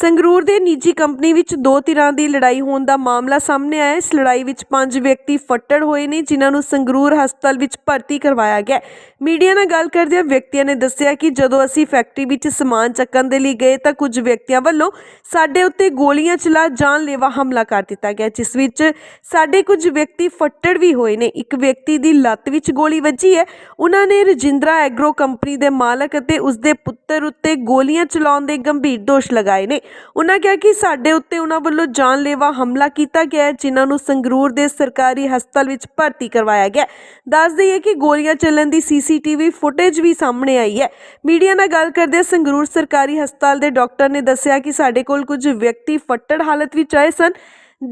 ਸੰਗਰੂਰ ਦੇ ਨਿੱਜੀ ਕੰਪਨੀ ਵਿੱਚ ਦੋ ਧਿਰਾਂ ਦੀ ਲੜਾਈ ਹੋਣ ਦਾ ਮਾਮਲਾ ਸਾਹਮਣੇ ਆਇਆ ਇਸ ਲੜਾਈ ਵਿੱਚ ਪੰਜ ਵਿਅਕਤੀ ਫੱਟੜ ਹੋਏ ਨੇ, ਜਿਨ੍ਹਾਂ ਨੂੰ ਸੰਗਰੂਰ ਹਸਪਤਾਲ ਵਿੱਚ ਭਰਤੀ ਕਰਵਾਇਆ ਗਿਆ ਮੀਡੀਆ ਨਾਲ ਗੱਲ ਕਰਦਿਆਂ ਵਿਅਕਤੀਆਂ ਨੇ ਦੱਸਿਆ ਕਿ ਜਦੋਂ ਅਸੀਂ ਫੈਕਟਰੀ ਵਿੱਚ ਸਮਾਨ ਚੱਕਣ ਦੇ ਲਈ ਗਏ ਤਾਂ ਕੁਝ ਵਿਅਕਤੀਆਂ ਵੱਲੋਂ ਸਾਡੇ ਉੱਤੇ ਗੋਲੀਆਂ ਚਲਾ, ਜਾਨਲੇਵਾ ਹਮਲਾ ਕਰ ਦਿੱਤਾ ਗਿਆ, ਜਿਸ ਵਿੱਚ ਸਾਡੇ ਕੁਝ ਵਿਅਕਤੀ ਫੱਟੜ ਵੀ ਹੋਏ ਨੇ। ਇੱਕ ਵਿਅਕਤੀ ਦੀ ਲੱਤ ਵਿੱਚ ਗੋਲੀ ਵੱਜੀ ਹੈ। ਉਹਨਾਂ ਨੇ ਰਜਿੰਦਰਾ ਐਗਰੋ ਕੰਪਨੀ ਦੇ ਮਾਲਕ ਅਤੇ ਉਸ ਦੇ ਪੁੱਤਰ ਉੱਤੇ ਗੋਲੀਆਂ ਚਲਾਉਣ ਦੇ ਗੰਭੀਰ ਦੋਸ਼ ਲਗਾਏ ਨੇ। ਉਹਨਾਂ ਕਿਹਾ ਕਿ ਸਾਡੇ ਉੱਤੇ ਉਹਨਾਂ ਵੱਲੋਂ ਜਾਨਲੇਵਾ ਹਮਲਾ ਕੀਤਾ ਗਿਆ ਹੈ, ਜਿਨ੍ਹਾਂ ਨੂੰ ਸੰਗਰੂਰ ਦੇ ਸਰਕਾਰੀ ਹਸਪਤਾਲ ਵਿੱਚ ਭਰਤੀ ਕਰਵਾਇਆ ਗਿਆ ਦੱਸ ਦਈਏ ਕਿ ਗੋਲੀਆਂ ਚੱਲਣ ਦੀ ਸੀਸੀਟੀਵੀ ਫੁਟੇਜ ਵੀ ਸਾਹਮਣੇ ਆਈ ਹੈ। ਮੀਡੀਆ ਨਾਲ ਗੱਲ ਕਰਦੇ ਸੰਗਰੂਰ ਸਰਕਾਰੀ ਹਸਪਤਾਲ ਦੇ ਡਾਕਟਰ ਨੇ ਦੱਸਿਆ ਕਿ ਸਾਡੇ ਕੋਲ ਕੁਝ ਵਿਅਕਤੀ ਫੱਟੜ ਹਾਲਤ ਵਿੱਚ ਆਏ ਸਨ।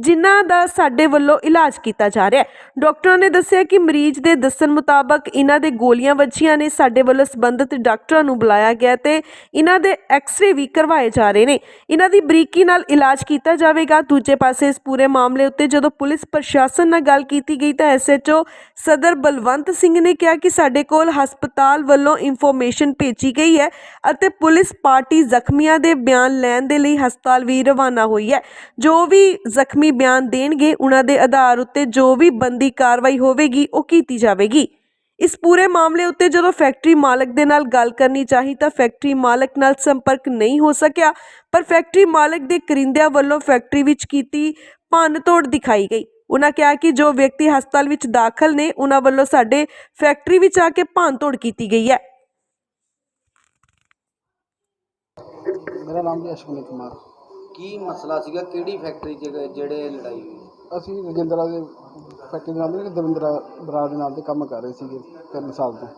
ਜਿਨ੍ਹਾਂ ਦਾ ਸਾਡੇ ਵੱਲੋਂ ਇਲਾਜ ਕੀਤਾ ਜਾ ਰਿਹਾ ਹੈ। ਡਾਕਟਰਾਂ ਨੇ ਦੱਸਿਆ ਕਿ ਮਰੀਜ਼ ਦੇ ਦੱਸਣ ਮੁਤਾਬਕ ਇਹਨਾਂ ਦੇ ਗੋਲੀਆਂ ਵੱਜੀਆਂ ਨੇ। ਸਾਡੇ ਵੱਲੋਂ ਸੰਬੰਧਿਤ ਡਾਕਟਰਾਂ ਨੂੰ ਬੁਲਾਇਆ ਗਿਆ ਤੇ ਇਹਨਾਂ ਦੇ ਐਕਸ-ਰੇ ਵੀ ਕਰਵਾਏ ਜਾ ਰਹੇ ਨੇ। ਇਹਨਾਂ ਦੀ ਬਰੀਕੀ ਨਾਲ ਇਲਾਜ ਕੀਤਾ ਜਾਵੇਗਾ। ਦੂਜੇ ਪਾਸੇ ਇਸ ਪੂਰੇ ਮਾਮਲੇ ਉੱਤੇ ਜਦੋਂ ਪੁਲਿਸ ਪ੍ਰਸ਼ਾਸਨ ਨਾਲ ਗੱਲ ਕੀਤੀ ਗਈ ਤਾਂ ਐਸਐਚਓ ਸਦਰ ਬਲਵੰਤ ਸਿੰਘ ਨੇ ਕਿਹਾ ਕਿ ਸਾਡੇ ਕੋਲ ਹਸਪਤਾਲ ਵੱਲੋਂ ਇਨਫੋਰਮੇਸ਼ਨ ਭੇਜੀ ਗਈ ਹੈ ਅਤੇ ਪੁਲਿਸ ਪਾਰਟੀ ਜ਼ਖਮੀਆਂ ਦੇ ਬਿਆਨ ਲੈਣ ਦੇ ਲਈ ਹਸਪਤਾਲ ਵੀ ਰਵਾਨਾ ਹੋਈ ਹੈ। ਜੋ ਵੀ ਜ਼ਖਮੀ ਬਿਆਨ ਦੇਣਗੇ, ਉਹਨਾਂ ਦੇ ਆਧਾਰ ਉੱਤੇ ਜੋ ਵੀ ਬੰਦੀ ਕਾਰਵਾਈ ਹੋਵੇਗੀ, ਉਹ ਕੀਤੀ ਜਾਵੇਗੀ। ਇਸ ਪੂਰੇ ਮਾਮਲੇ ਉੱਤੇ ਜਦੋਂ ਫੈਕਟਰੀ ਮਾਲਕ ਦੇ ਨਾਲ ਗੱਲ ਕਰਨੀ ਚਾਹੀ ਤਾਂ ਫੈਕਟਰੀ ਮਾਲਕ ਨਾਲ ਸੰਪਰਕ ਨਹੀਂ ਹੋ ਸਕਿਆ, ਪਰ ਫੈਕਟਰੀ ਮਾਲਕ ਦੇ ਕਰਿੰਦਿਆਂ ਵੱਲੋਂ ਫੈਕਟਰੀ ਵਿੱਚ ਕੀਤੀ ਭੰਨ-ਤੋੜ ਦਿਖਾਈ ਗਈ। ਉਹਨਾਂ ਕਿਹਾ ਕਿ ਜੋ ਵਿਅਕਤੀ ਹਸਪਤਾਲ ਵਿੱਚ ਦਾਖਲ ਨੇ, ਉਹਨਾਂ ਵੱਲੋਂ ਸਾਡੇ ਫੈਕਟਰੀ ਵਿੱਚ ਆ ਕੇ ਭੰਨ-ਤੋੜ ਕੀਤੀ ਗਈ ਹੈ। ਮੇਰਾ ਨਾਮ ਜੀ ਅਸ਼ਵਨੀ ਕੁਮਾਰ। ਕੀ ਮਸਲਾ ਸੀਗਾ? ਕਿਹੜੀ ਫੈਕਟਰੀ 'ਚ ਗਏ ਜਿਹੜੇ ਲੜਾਈ ਹੋਈ? ਅਸੀਂ ਰਜਿੰਦਰਾ ਦੇ ਫੈਕਟਰੀ ਦੇ ਨਾਮ ਦੇ ਦਵਿੰਦਰਾ ਬਰਾ ਦੇ ਨਾਮ ਤੇ ਕੰਮ ਕਰ ਰਹੇ ਸੀਗੇ ਤਿੰਨ ਸਾਲ ਤੋਂ।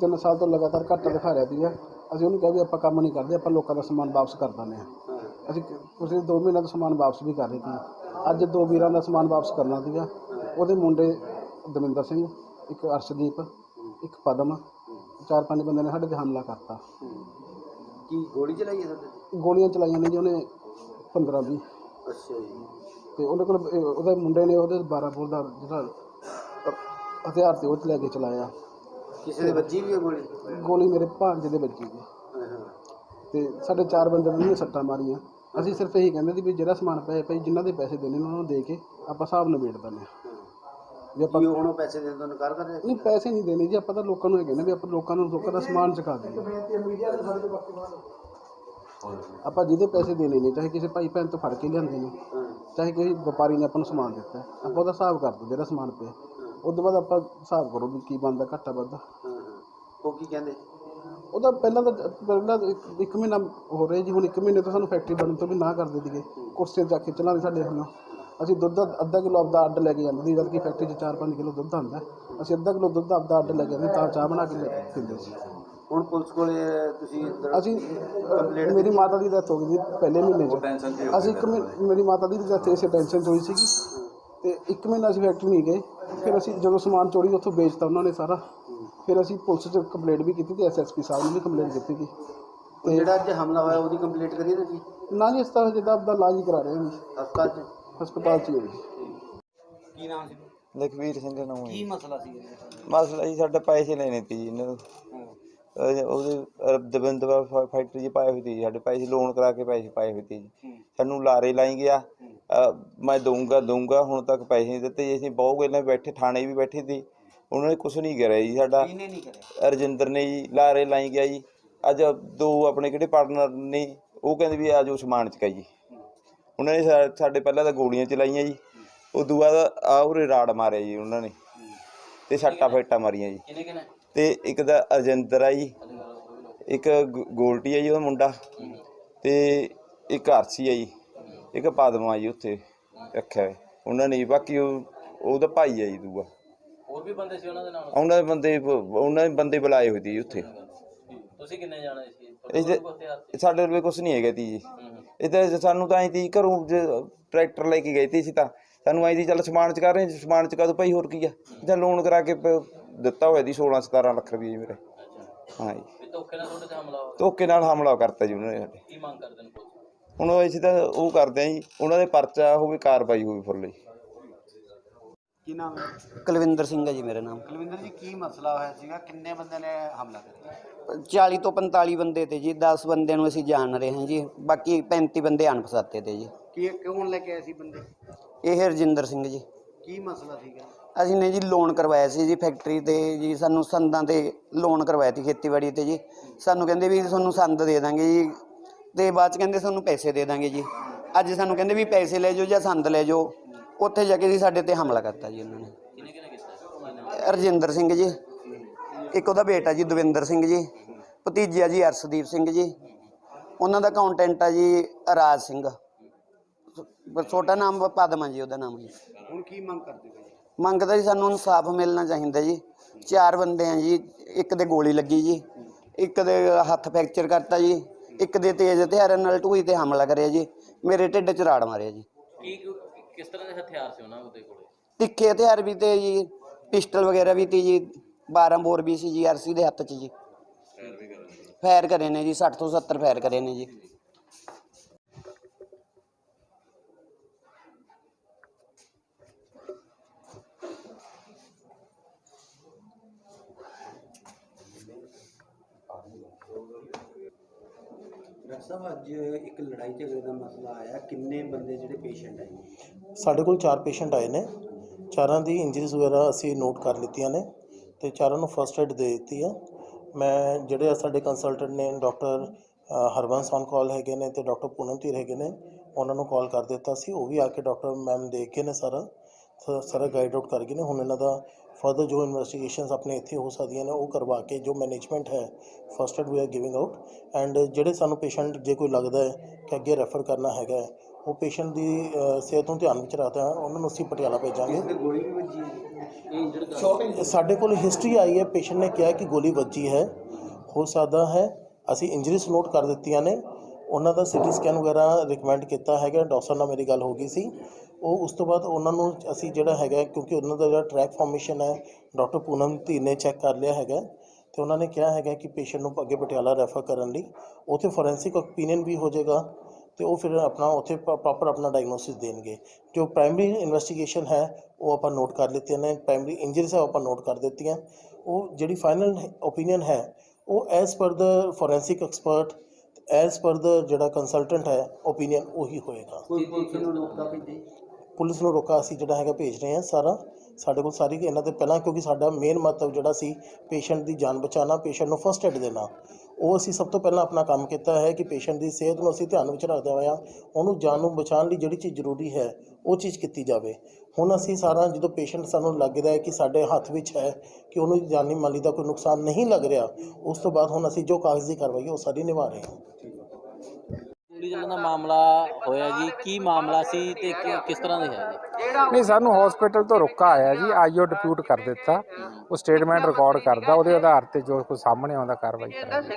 ਤਿੰਨ ਸਾਲ ਤੋਂ ਲਗਾਤਾਰ ਘਾਟਾ ਦਿਖਾ ਰਿਹਾ ਸੀਗਾ। ਅਸੀਂ ਉਹਨੂੰ ਕਿਹਾ ਵੀ ਆਪਾਂ ਕੰਮ ਨਹੀਂ ਕਰਦੇ ਆਪਾਂ ਲੋਕਾਂ ਦਾ ਸਮਾਨ ਵਾਪਸ ਕਰ ਦਿੰਦੇ ਹਾਂ। ਅਸੀਂ ਪਿਛਲੇ 2 ਮਹੀਨਿਆਂ ਤੋਂ ਸਮਾਨ ਵਾਪਸ ਵੀ ਕਰ ਰਹੇ ਸੀ ਅੱਜ ਦੋ ਵੀਰਾਂ ਦਾ ਸਮਾਨ ਵਾਪਸ ਕਰਨਾ ਸੀਗਾ। ਉਹਦੇ ਮੁੰਡੇ ਦਵਿੰਦਰ ਸਿੰਘ ਇੱਕ ਅਰਸ਼ਦੀਪ ਇੱਕ ਪਦਮ ਚਾਰ ਪੰਜ ਬੰਦੇ ਨੇ ਸਾਡੇ ਤੇ ਹਮਲਾ ਕਰਤਾ। ਕੀ ਗੋਲੀ ਚਲਾਈ ਹੈ ਤੇ? ਗੋਲੀਆਂ ਚਲਾਈਆਂ ਨੇ ਜੀ ਉਹਨੇ 15 20 ਅੱਛਾ ਜੀ। ਤੇ ਉਹਦੇ ਕੋਲ ਇਹ ਉਹਦੇ ਮੁੰਡੇ ਨੇ ਉਹਦੇ 12 ਬੋਰ ਦਾ ਜਿਹੜਾ ਅ- ਹਥਿਆਰ ਤੇ ਉਹ 'ਚ ਲੈ ਕੇ ਚਲਾਇਆ। ਕਿਸੇ ਦੇ ਵੱਜੀ ਵੀ ਹੈ ਗੋਲੀ? ਗੋਲੀ ਮੇਰੇ ਭਾਂਜੇ ਦੇ ਵੱਜੀ ਜੀ ਹਾਂ ਹਾਂ। ਤੇ ਸਾਡੇ ਚਾਰ ਬੰਦੇ ਨੇ ਸੱਟਾਂ ਮਾਰੀਆਂ। ਅਸੀਂ ਸਿਰਫ ਇਹੀ ਕਹਿੰਦੇ ਸੀ ਵੀ ਜਿਹੜਾ ਸਮਾਨ ਪਏ ਪਈ ਜਿਨ੍ਹਾਂ ਦੇ ਪੈਸੇ ਦੇਣੇ ਨੇ ਉਹਨਾਂ ਨੂੰ ਦੇ ਕੇ ਆਪਾਂ ਹਿਸਾਬ ਨਿਬੇੜ ਦਿੰਦੇ ਹਾਂ। ਵੀ ਆਪਾਂ ਕੀ ਹੁਣ ਉਹ ਪੈਸੇ ਦੇਣ ਤੋਂ ਇਨਕਾਰ ਕਰ ਰਹੇ ਨਹੀਂ ਪੈਸੇ ਨਹੀਂ ਦੇਣੇ ਜੀ ਆਪਾਂ ਤਾਂ ਲੋਕਾਂ ਨੂੰ ਇਹ ਕਹਿੰਦੇ ਵੀ ਆਪਾਂ ਲੋਕਾਂ ਨੂੰ ਲੋਕਾਂ ਦਾ ਸਮਾਨ ਚੁਕਾ ਦਈਏ ਆਪਾਂ ਜਿਹਦੇ ਪੈਸੇ ਦੇਣੇ ਨੇ ਚਾਹੇ ਕਿਸੇ ਭਾਈ ਭੈਣ ਤੋਂ ਫੜ ਕੇ ਲਿਆਂਦੇ ਨੇ ਚਾਹੇ ਕਿਸੇ ਵਪਾਰੀ ਨੇ ਆਪਾਂ ਨੂੰ ਸਮਾਨ ਦਿੱਤਾ ਆਪਾਂ ਉਹਦਾ ਹਿਸਾਬ ਕਰ ਦੋ ਜਿਹੜਾ ਸਮਾਨ ਪਿਆ ਉਸ ਤੋਂ ਬਾਅਦ ਆਪਾਂ ਹਿਸਾਬ ਕਰੋ ਵੀ ਕੀ ਬਣਦਾ ਘਾਟਾ ਵੱਧਦਾ। ਉਹ ਕੀ ਕਹਿੰਦੇ? ਉਹਦਾ ਪਹਿਲਾਂ ਤਾਂ ਪਹਿਲਾਂ ਇੱਕ- ਇੱਕ ਮਹੀਨਾ ਹੋ ਰਿਹਾ ਜੀ ਹੁਣ ਇੱਕ ਮਹੀਨੇ ਤੋਂ ਸਾਨੂੰ ਫੈਕਟਰੀ ਬਣਨ ਤੋਂ ਵੀ ਨਾ ਕਰ ਦਿੱਤੀ ਗਈ ਕੁਰਸੀਆਂ ਚੱਕ ਕੇ ਚਲਾਉਂਦੇ ਸਾਡੇ ਵੱਲੋਂ। ਅਸੀਂ ਦੁੱਧ ਦਾ ਅੱਧਾ ਕਿਲੋ ਆਪਦਾ ਅੱਡ ਲੈ ਕੇ ਜਾਂਦੇ ਸੀ ਜਦ ਕਿ ਫੈਕਟਰੀ 'ਚ 4-5 ਕਿਲੋ ਦੁੱਧ ਆਉਂਦਾ। ਅਸੀਂ ਅੱਧਾ ਕਿਲੋ ਦੁੱਧ ਆਪਦਾ ਅੱਡ ਲੈ ਕੇ ਜਾਂਦੇ ਤਾਂ ਚਾਹ ਬਣਾ ਕੇ ਲੈ- ਪੀਂਦੇ ਸੀ। ਹੁਣ ਪੁਲਿਸ ਕੋਲੇ ਤੁਸੀਂ ਅਸੀਂ ਅ, ਮੇਰੀ ਮਾਤਾ ਦੀ ਡੈਥ ਹੋ ਗਈ ਸੀ ਪਹਿਲੇ ਮਹੀਨੇ 'ਚ। ਅਸੀਂ ਇੱਕ ਮਹੀ- ਮੇਰੀ ਮਾਤਾ ਦੀ ਡੈਥ ਇਸੇ ਟੈਨਸ਼ਨ 'ਚ ਹੋਈ ਸੀਗੀ। ਤੇ ਇੱਕ ਮਹੀਨਾ ਅਸੀਂ ਫੈਕਟਰੀ ਨਹੀਂ ਗਏ। ਫਿਰ ਅਸੀਂ ਜਦੋਂ ਸਮਾਨ ਚੋਰੀ ਉੱਥੋਂ ਵੇਚਤਾ ਉਹਨਾਂ ਨੇ ਸਾਰਾ। ਫਿਰ ਅਸੀਂ ਪੁਲਿਸ 'ਚ ਕੰਪਲੇਂਟ ਵੀ ਕੀਤੀ ਤੇ ਐਸਐਸਪੀ ਸਾਹਿਬ ਨੂੰ ਵੀ ਕੰਪਲੇਂਟ ਕੀਤੀ ਸੀ। ਉਹ ਜਿਹੜਾ ਅੱਜ ਹਮਲਾ ਹੋਇਆ ਉਹਦੀ ਕੰਪਲੀਟ ਕਰੀਏ ਤੁਸੀਂ? ਨਾ ਜੀ ਇਸ ਤਰ੍ਹਾਂ ਜਿੱਦਾਂ ਆਪਦਾ ਇਲਾਜ ਹੀ ਕਰਾ ਰਹੇ ਹਾਂ ਜੀ। ਹਸਪਤਾਲ 'ਚ? ਹਸਪਤਾਲ 'ਚ ਹੀ ਹੈ ਜੀ। ਕੀ ਨਾਮ ਸੀ? ਲਖਵੀਰ ਸਿੰਘ ਨਾਮ ਹੈ ਕੀ ਮਸਲਾ ਸੀ ਮਸਲਾ ਜੀ ਸਾਡਾ ਪੈਸੇ ਲੈਣੇ ਸੀ ਜੀ ਇਹਨਾਂ ਨੂੰ। ਅਹ ਉਹਦੇ ਫ- ਫੈਕਟਰੀ 'ਚ ਪਾਏ ਹੋਏ ਸੀ ਜੀ, ਸਾਡੇ ਪੈਸੇ ਲੋਨ ਕਰਾ ਕੇ ਪੈਸੇ ਪਾਏ ਹੋਏ ਸੀ ਜੀ। ਸਾਨੂੰ ਲਾਰੇ ਲਾਈ ਗਿਆ। ਅਹ ਮੈਂ ਦਊਂਗਾ ਦਊਂਗਾ ਹੁਣ ਤੱਕ ਪੈਸੇ ਨਹੀਂ ਦਿੱਤੇ। ਜੀ ਅਸੀਂ ਬਹੁਤ ਗੱਲਾਂ ਬੈਠੇ ਥਾਣੇ ਵੀ ਬੈਠੇ ਸੀ। ਉਹਨਾਂ ਨੇ ਕੁਝ ਨਹੀਂ ਕਰਿਆ ਜੀ ਸਾਡਾ। ਕਿਹਨੇ ਨਹੀਂ ਕਰਿਆ? ਰਜਿੰਦਰ ਨੇ ਜੀ ਲਾਰੇ ਲਾਈ ਗਿਆ ਜੀ। ਅੱਜ ਦੋ ਆਪਣੇ ਕਿਹੜੇ ਪਾਰਟਨਰ ਨੇ ਉਹ ਕਹਿੰਦੇ ਵੀ ਆ ਜਾਓ ਸਮਾਨ ਚਕਾਈਏ ਉਹਨਾਂ ਨੇ ਸਾ- ਸਾਡੇ ਪਹਿਲਾਂ ਤਾਂ ਗੋਲੀਆਂ ਚਲਾਈਆਂ ਜੀ। ਉਦੋਂ ਬਾਅਦ ਆ ਉਰੇ ਰਾੜ ਮਾਰਿਆ ਜੀ ਉਹਨਾਂ ਨੇ। ਤੇ ਸੱਟਾ ਫੇਟਾ ਮਾਰੀਆਂ ਜੀ। ਕਿਹਨੇ ਕਿਹਨੇ? ਤੇ ਇੱਕ ਦਾ ਅਰਜਿੰਦਰ ਆ ਜੀ ਇੱਕ ਗੋ- ਗੋਲਟੀ ਆ ਜੀ ਉਹਦਾ ਮੁੰਡਾ ਤੇ ਇੱਕ ਅਰਸੀ ਆ ਜੀ ਇੱਕ ਪਦਮਾ ਜੀ ਉੱਥੇ ਰੱਖਿਆ ਹੋਇਆ। ਉਹਨਾਂ ਨੇ ਜੀ, ਬਾਕੀ ਉਹ ਉਹਦਾ ਭਾਈ ਆ ਜੀ ਦੂਆ। ਹੋਰ ਵੀ ਬੰਦੇ ਸੀ ਉਹਨਾਂ ਦੇ ਨਾਲ? ਉਹਨਾਂ ਦੇ ਬੰਦੇ ਉਹਨਾਂ ਦੇ ਬੰਦੇ ਬੁਲਾਏ ਹੋਏ ਸੀ ਜੀ ਉੱਥੇ। ਤੁਸੀਂ ਕਿੰਨੇ ਜਾਣੇ ਸੀ? ਇਹ ਸਾਡੇ ਕੋਲ ਕੁਝ ਨਹੀਂ ਹੈਗਾ ਤੀ ਜੀ ਇਹ ਤਾਂ ਸਾਨੂੰ ਤਾਂ ਐਂ ਤੀ ਘਰੋਂ ਜੇ ਟਰੈਕਟਰ ਲੈ ਕੇ ਗਏ ਤੀ ਅਸੀਂ ਤਾਂ। ਸਾਨੂੰ ਐਂ ਤੀ ਚੱਲ ਸਮਾਨ ਚ ਕਰ ਰਹੇ ਸਮਾਨ ਚ ਕਦੋਂ ਭਾਈ ਹੋਰ ਕੀ ਆ? ਜਾਂ ਲੋਨ ਕਰਾ ਕੇ ਪ- ਦਿੱਤਾ ਹੋਇਆ ਦੀ 16 17 ਲੱਖ ਰੁਪਏ ਜੀ ਮੇਰੇ। ਹਾਂ ਜੀ। ਵੀ ਧੋਖੇ ਨਾਲ ਤੁਹਾਡੇ ਤੇ ਹਮਲਾ ਹੋਇਆ ਧੋਖੇ ਨਾਲ ਹਮਲਾ ਕਰਤਾ ਜੀ ਉਹਨਾਂ ਨੇ ਸਾਡੇ। ਕੀ ਮੰਗ ਕਰਦੇ ਨੇ ਪੁਲਿਸ? ਹੁਣ ਉਹ ਅਸੀਂ ਤਾਂ ਉਹ ਕਰਦੇ ਆ ਜੀ ਉਹਨਾਂ ਦੇ ਪਰਚਾ ਹੋਵੇ ਕਾਰਵਾਈ ਹੋਵੇ ਫੁੱਲ ਜੀ। ਕੀ ਨਾਮ ਹੈ? ਕੁਲਵਿੰਦਰ ਸਿੰਘ ਹੈ ਜੀ ਮੇਰਾ ਨਾਮ। ਕੁਲਵਿੰਦਰ ਜੀ ਕੀ ਮਸਲਾ ਹੋਇਆ ਸੀਗਾ? ਕਿੰਨੇ ਬੰਦੇ ਨੇ ਹਮਲਾ ਕਰਿਆ 40 ਤੋਂ 45 ਬੰਦੇ ਤੇ ਜੀ 10 ਬੰਦਿਆਂ ਨੂੰ ਅਸੀਂ ਜਾਣ ਰਹੇ ਹਾਂ ਜੀ ਬਾਕੀ 35 ਬੰਦੇ ਅਣਪਛਾਤੇ ਤੇ ਜੀ। ਕੀ ਕੌਣ ਲੈ ਕੇ ਆਏ ਸੀ ਬੰਦੇ? ਇਹ ਹਰਜਿੰਦਰ ਸਿੰਘ ਜੀ। ਕੀ ਮਸਲਾ ਸੀਗਾ? ਅਸੀਂ ਨੇ ਜੀ ਲੋਨ ਕਰਵਾਇਆ ਸੀ ਜੀ ਫੈਕਟਰੀ ਤੇ ਜੀ, ਸਾਨੂੰ ਸੰਦਾਂ ਤੇ ਲੋਨ ਕਰਵਾਇਆ ਸੀ ਖੇਤੀਬਾੜੀ ਤੇ ਜੀ। ਸਾਨੂੰ ਕਹਿੰਦੇ ਵੀ ਤੁਹਾਨੂੰ ਸੰਦ ਦੇ ਦਾਂਗੇ ਜੀ। ਤੇ ਬਾਅਦ ਚ ਕਹਿੰਦੇ ਤੁਹਾਨੂੰ ਪੈਸੇ ਦੇ ਦਾਂਗੇ ਜੀ। ਅੱਜ ਸਾਨੂੰ ਕਹਿੰਦੇ ਵੀ ਪੈਸੇ ਲੈ ਜਾਓ ਜਾਂ ਸੰਦ ਲੈ ਜਾਓ। ਉੱਥੇ ਜਾ ਕੇ ਜੀ ਸਾਡੇ ਤੇ ਹਮਲਾ ਕਰਤਾ ਜੀ ਉਹਨਾਂ ਨੇ। ਰਜਿੰਦਰ ਸਿੰਘ ਜੀ। ਇੱਕ ਉਹਦਾ ਬੇਟਾ ਜੀ, ਦਵਿੰਦਰ ਸਿੰਘ ਜੀ। ਭਤੀਜਾ ਜੀ, ਅਰਸ਼ਦੀਪ ਸਿੰਘ ਜੀ। ਉਹਨਾਂ ਦਾ ਅਕਾਊਂਟੈਂਟ ਆ ਜੀ, ਰਾਜ ਸਿੰਘ। ਛੋਟਾ ਨਾਮ ਪਦਮਾ ਜੀ, ਉਹਦਾ ਨਾਮ ਜੀ। ਹੁਣ ਕੀ ਮੰਗ ਕਰਦੇ ਹੋ ਜੀ? ਮੰਗਦਾ ਜੀ ਸਾਨੂੰ ਇਨਸਾਫ ਮਿਲਣਾ ਚਾਹੀਦਾ ਜੀ। ਚਾਰ ਬੰਦੇ ਆ ਜੀ ਇੱਕ ਦੇ ਗੋਲੀ ਲੱਗੀ ਜੀ ਇੱਕ ਦੇ ਹੱਥ ਫ੍ਰੈਕਚਰ ਕਰਤਾ ਜੀ ਇੱਕ ਦੇ ਤੇਜ਼ ਹਥਿਆਰਾਂ ਨਾਲ ਢੂਈ ਤੇ ਹਮਲਾ ਕਰਿਆ ਜੀ ਮੇਰੇ ਢਿੱਡ 'ਚ ਰਾੜ ਮਾਰਿਆ ਜੀ। ਕੀ ਕਿਸ ਤਰ੍ਹਾਂ ਦੇ ਹਥਿਆਰ ਸੀ ਉਹਨਾਂ ਦੇ ਕੋਲੇ? ਤਿੱਖੇ ਹਥਿਆਰ ਵੀ ਤੇ ਜੀ ਪਿਸਟਲ ਵਗੈਰਾ ਵੀ ਤੀ ਜੀ 12 ਬੋਰ ਵੀ ਸੀ ਜੀ ਆਰਸੀ ਦੇ ਹੱਥ 'ਚ ਜੀ। ਫਾਇਰ ਕਰੇ ਨੇ। ਜੀ 60 ਤੋਂ 70 ਫਾਇਰ ਕਰੇ ਨੇ ਜੀ। ਡਾਕਟਰ ਸਾਹਿਬ, ਅੱਜ ਇੱਕ ਲੜਾਈ ਝਗੜੇ ਦਾ ਮਸਲਾ ਆਇਆ। ਕਿੰਨੇ ਬੰਦੇ ਜਿਹੜੇ ਪੇਸ਼ੈਂਟ ਆਏ ਸਾਡੇ ਕੋਲ ਚਾਰ ਪੇਸ਼ੈਂਟ ਆਏ ਨੇ। ਚਾਰਾਂ ਦੀ ਇੰਜਰੀਜ਼ ਵਗੈਰਾ ਅਸੀਂ ਨੋਟ ਕਰ ਲਿੱਤੀਆਂ ਨੇ ਤੇ ਚਾਰਾਂ ਨੂੰ ਫਰਸਟ ਏਡ ਦੇ ਦਿੱਤੀ ਆ। ਮੈਂ ਜਿਹੜੇ ਸਾਡੇ ਕੰਸਲਟੈਂਟ ਨੇ ਡਾਕਟਰ ਹਰਬੰਸ ਔਨ ਕਾਲ ਹੈਗੇ ਨੇ ਤੇ ਡਾਕਟਰ ਪੂਨਮ ਧੀਰ ਹੈਗੇ ਨੇ, ਉਹਨਾਂ ਨੂੰ ਕਾਲ ਕਰ ਦਿੱਤਾ ਸੀ। ਉਹ ਵੀ ਆ ਕੇ ਡਾਕਟਰ ਮੈਮ ਦੇਖ ਕੇ ਨੇ ਸਾਰਾ। ਸਾਰਾ ਗਾਈਡ ਆਊਟ ਕਰ ਗਏ ਨੇ। ਹੁਣ ਇਹਨਾਂ ਦਾ ਫਰਦਰ ਜੋ ਇਨਵੈਸਟੀਗੇਸ਼ਨਸ ਆਪਣੇ ਇੱਥੇ ਹੋ ਸਕਦੀਆਂ ਨੇ ਉਹ ਕਰਵਾ ਕੇ ਜੋ ਮੈਨੇਜਮੈਂਟ ਹੈ first aid we are giving out and ਜਿਹੜੇ ਸਾਨੂੰ ਪੇਸ਼ੈਂਟ ਜੇ ਕੋਈ ਲੱਗਦਾ ਹੈ ਕਿ ਅੱਗੇ ਰੈਫਰ ਕਰਨਾ ਹੈਗਾ ਉਹ ਪੇਸ਼ੈਂਟ ਦੀ ਸਿਹਤ ਨੂੰ ਧਿਆਨ ਵਿੱਚ ਰੱਖਦੇ ਹਾਂ ਉਹਨਾਂ ਨੂੰ ਅਸੀਂ ਪਟਿਆਲਾ ਭੇਜਾਂਗੇ। ਸਾਡੇ ਕੋਲ ਹਿਸਟਰੀ ਆਈ ਹੈ ਪੇਸ਼ੈਂਟ ਨੇ ਕਿਹਾ ਕਿ ਗੋਲੀ ਵੱਜੀ ਹੈ ਹੋ ਸਕਦਾ ਹੈ ਅਸੀਂ ਇੰਜਰੀਜ਼ ਨੋਟ ਕਰ ਦਿੱਤੀਆਂ ਨੇ। ਉਹਨਾਂ ਦਾ ਸਿਟੀ ਸਕੈਨ ਵਗੈਰਾ ਰਿਕਮੈਂਡ ਕੀਤਾ ਹੈਗਾ ਡਾਕਟਰ ਨਾਲ ਮੇਰੀ ਗੱਲ ਹੋ ਗਈ ਸੀ। ਉਹ ਉਸ ਤੋਂ ਬਾਅਦ ਉਹਨਾਂ ਨੂੰ ਅਸੀਂ ਜਿਹੜਾ ਹੈਗਾ, ਕਿਉਂਕਿ ਉਹਨਾਂ ਦਾ ਜਿਹੜਾ ਟਰੈਕ ਫਾਰਮੇਸ਼ਨ ਹੈ, ਡਾਕਟਰ ਪੂਨਮ ਧੀ ਨੇ ਚੈੱਕ ਕਰ ਲਿਆ ਹੈਗਾ। ਤੇ ਉਹਨਾਂ ਨੇ ਕਿਹਾ ਹੈਗਾ ਕਿ ਪੇਸ਼ੈਂਟ ਨੂੰ ਅੱਗੇ ਪਟਿਆਲਾ ਰੈਫਰ ਕਰਨ ਲਈ। ਉੱਥੇ ਫੋਰੈਂਸਿਕ ਓਪੀਨੀਅਨ ਵੀ ਹੋ ਜਾਏਗਾ ਤੇ ਉਹ ਫਿਰ ਆਪਣਾ ਉੱਥੇ ਪ੍ਰੋਪਰ ਆਪਣਾ ਡਾਇਗਨੋਸਿਸ ਦੇਣਗੇ। ਜੋ ਪ੍ਰਾਇਮਰੀ ਇਨਵੈਸਟੀਗੇਸ਼ਨ ਹੈ, ਉਹ ਆਪਾਂ ਨੋਟ ਕਰ ਲਿੱਤੀਆਂ ਨੇ। ਪ੍ਰਾਇਮਰੀ ਇੰਜਰੀਜ਼ ਹੈ, ਉਹ ਆਪਾਂ ਨੋਟ ਕਰ ਦਿੱਤੀਆਂ। ਉਹ ਜਿਹੜੀ ਫਾਈਨਲ ਓਪੀਨੀਅਨ ਹੈ, ਉਹ ਐਜ਼ ਪਰ ਦਾ ਫੋਰੈਂਸਿਕ ਐਕਸਪਰਟ ਐਜ਼ ਪਰ ਦਾ ਜਿਹੜਾ ਕੰਸਲਟੈਂਟ ਹੈ ਓਪੀਨੀਅਨ ਉਹੀ ਹੋਏਗਾ। ਕੋਈ ਪੁਲਿਸ ਨੂੰ ਰੋਕਦਾ ਪੈਂਦੇ ਪੁਲਿਸ ਨੂੰ ਰੋਕਾ ਅਸੀਂ ਜਿਹੜਾ ਹੈਗਾ ਭੇਜ ਰਹੇ ਹਾਂ ਸਾਰਾ। ਸਾਡੇ ਕੋਲ ਸਾਰੀ ਇਹਨਾਂ 'ਤੇ ਪਹਿਲਾਂ ਕਿਉਂਕਿ ਸਾਡਾ ਮੇਨ ਮਤਲਬ ਜਿਹੜਾ ਸੀ ਪੇਸ਼ੈਂਟ ਦੀ ਜਾਨ ਬਚਾਉਣਾ ਪੇਸ਼ੈਂਟ ਨੂੰ ਫਸਟ ਏਡ ਦੇਣਾ। ਉਹ ਅਸੀਂ ਸਭ ਤੋਂ ਪਹਿਲਾਂ ਆਪਣਾ ਕੰਮ ਕੀਤਾ ਹੈ ਕਿ ਪੇਸ਼ੈਂਟ ਦੀ ਸਿਹਤ ਨੂੰ ਅਸੀਂ ਧਿਆਨ ਵਿੱਚ ਰੱਖਦੇ ਹੋਇਆ ਉਹਨੂੰ ਜਾਨ ਨੂੰ ਬਚਾਉਣ ਲਈ ਜਿਹੜੀ ਚੀਜ਼ ਜ਼ਰੂਰੀ ਹੈ, ਉਹ ਚੀਜ਼ ਕੀਤੀ ਜਾਵੇ। ਹੁਣ ਅਸੀਂ ਸਾਰਾ ਜਦੋਂ ਪੇਸ਼ੈਂਟ ਸਾਨੂੰ ਲੱਗਦਾ ਹੈ ਕਿ ਸਾਡੇ ਹੱਥ ਵਿੱਚ ਹੈ ਕਿ ਉਹਨੂੰ ਜਾਨੀ ਮਾਲੀ ਦਾ ਕੋਈ ਨੁਕਸਾਨ ਨਹੀਂ ਲੱਗ ਰਿਹਾ, ਉਸ ਤੋਂ ਬਾਅਦ ਹੁਣ ਅਸੀਂ ਜੋ ਕਾਗਜ਼ੀ ਕਾਰਵਾਈ ਉਹ ਸਾਰੀ ਨਿਭਾ ਰਹੇ ਹਾਂ। ਗੋਲੀ ਚੱਲਣ ਦਾ ਮਾਮਲਾ ਹੋਇਆ ਜੀ। ਕੀ ਮਾਮਲਾ ਸੀ ਤੇ ਕਿ- ਕਿਸ ਤਰ੍ਹਾਂ ਦਾ ਹੈ? ਜੀ ਨਹੀਂ ਸਾਨੂੰ ਹਸਪੀਟਲ ਤੋਂ ਰੁਕਾ ਆਇਆ ਜੀ। ਆਈਓ ਡਿਪਿਊਟ ਕਰ ਦਿੱਤਾ। ਉਹ ਸਟੇਟਮੈਂਟ ਰਿਕਾਰਡ ਕਰਦਾ। ਉਹਦੇ ਆਧਾਰ ਤੇ ਜੋ ਕੁਝ ਸਾਹਮਣੇ ਆਉਂਦਾ ਕਾਰਵਾਈ ਕਰਾਂਗੇ